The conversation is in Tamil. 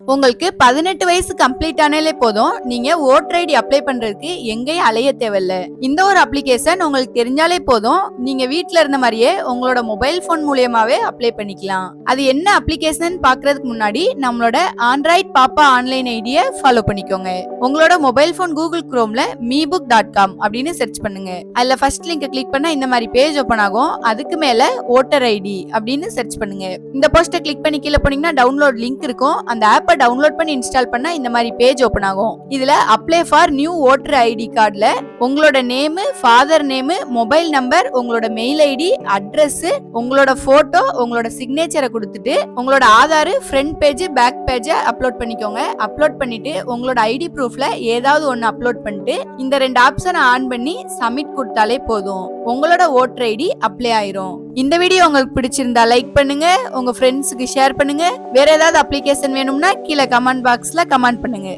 உங்களுக்கு பதினெட்டு வயசு கம்ப்ளீட் ஆனாலே போதும். நீங்க ஓட்டர் ஐடி அப்ளை பண்றதுக்கு எங்கேயும் அலைய தேவையில்ல. இந்த ஒரு அப்ளிகேஷன் உங்களுக்கு தெரிஞ்சாலே போதும். நீங்க வீட்ல இருந்த மாதிரியே உங்களோட மொபைல் போன் மூலியமாவே அப்ளை பண்ணிக்கலாம். அது என்ன அப்ளிகேஷன் பாக்குறதுக்கு முன்னாடி நம்மளோட ஆண்ட்ராய்ட் பாப்பா ஆன்லைன் ஐடியை ஃபாலோ பண்ணிக்கோங்க. உங்களோட மொபைல் போன் கூகுள் குரோம்ல மீபுக் டாட் காம் அப்படின்னு சர்ச் பண்ணுங்க. அதுல ஃபர்ஸ்ட் லிங்க் கிளிக் பண்ணா இந்த மாதிரி பேஜ் ஓபன் ஆகும். அதுக்கு மேல ஓட்டர் ஐடி அப்படின்னு சர்ச் பண்ணுங்க. இந்த போஸ்ட்டை கிளிக் பண்ணி கீழே போனீங்கன்னா டவுன்லோட் லிங்க் இருக்கும். அந்த ஆப் ஆப்பை டவுன்லோட் பண்ணி இன்ஸ்டால் பண்ணா இந்த மாதிரி பேஜ் ஓபன் ஆகும். இதுல apply for new voter ID கார்டுல உங்களோட name father name mobile number உங்களோட மெயில் ஐடி அட்ரஸ் உங்களோட போட்டோ உங்களோட சிக்னேச்சரை கொடுத்துட்டு உங்களோட ஆதார் ஃப்ரண்ட் பேஜ் பேக் பேஜை அப்லோட் பண்ணிக்கோங்க. அப்லோட் பண்ணிட்டு உங்களோட ஐடி ப்ரூஃப்ல ஏதாவது ஒன்று அப்லோட் பண்ணிட்டு இந்த ரெண்டு ஆப்ஷனை ஆன் பண்ணி சப்மிட் கொடுத்தாலே போதும். உங்களோட ஓட்டர் ஐடி அப்ளை ஆயிரும். இந்த வீடியோ உங்களுக்கு பிடிச்சிருந்தா லைக் பண்ணுங்க உங்க ஃப்ரெண்ட்ஸுக்கு ஷேர் பண்ணுங்க. வேற ஏதாவது அப்ளிகேஷன் வேணும்னா கீழே கமெண்ட் பாக்ஸ்ல கமெண்ட் பண்ணுங்க.